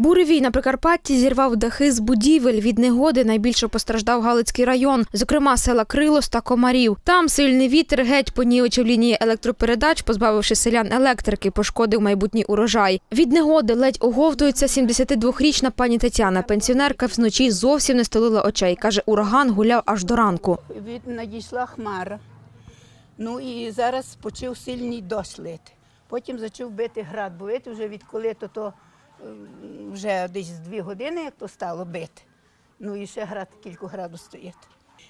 Буревій на Прикарпатті зірвав дахи з будівель. Від негоди найбільше постраждав Галицький район, зокрема села Крилос та Комарів. Там сильний вітер геть понівечив лінії електропередач, позбавивши селян електрики, пошкодив майбутній урожай. Від негоди ледь оговтується 72-річна пані Тетяна. Пенсіонерка вночі зовсім не столила очей. Каже, ураган гуляв аж до ранку. від надійшла хмара. Ну і зараз почав сильний дощ лити. Потім почав бити град, бо видите, вже відколи то, то вже десь дві години, як то стало бити. Ну і ще град кілька градів стоїть.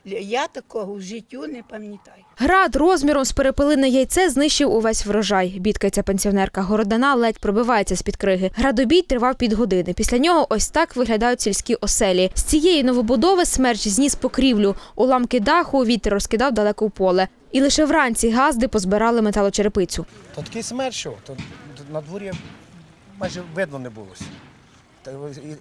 Я такого в життю не пам'ятаю. Град розміром з перепелине яйце знищив увесь врожай. Бідкається пенсіонерка. Городана ледь пробивається з-під криги. Градобій тривав півгодини. Після нього ось так виглядають сільські оселі. З цієї новобудови смерч зніс покрівлю. Уламки даху вітер розкидав далеко в поле. І лише вранці газди позбирали металочерепицю. То такий смерть, що то на дворі майже видно не було.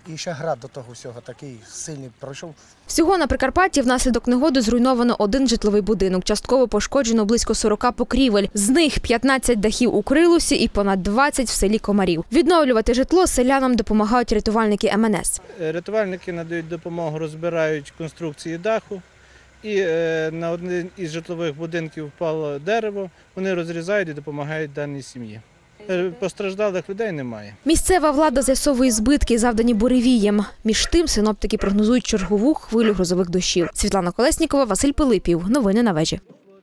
І, ще град до того всього такий сильний пройшов. Всього на Прикарпатті внаслідок негоди зруйновано один житловий будинок. Частково пошкоджено близько 40 покрівель. З них 15 дахів у Крилусі і понад 20 в селі Комарів. Відновлювати житло селянам допомагають рятувальники МНС. Е, Рятувальники надають допомогу, розбирають конструкції даху. І е, на один із житлових будинків впало дерево. Вони розрізають і допомагають даній сім'ї. Е, Постраждалих людей немає. Місцева влада з'ясовує збитки, завдані буревієм. Між тим синоптики прогнозують чергову хвилю грозових дощів. Світлана Колеснікова, Василь Пилипів. Новини на вежі.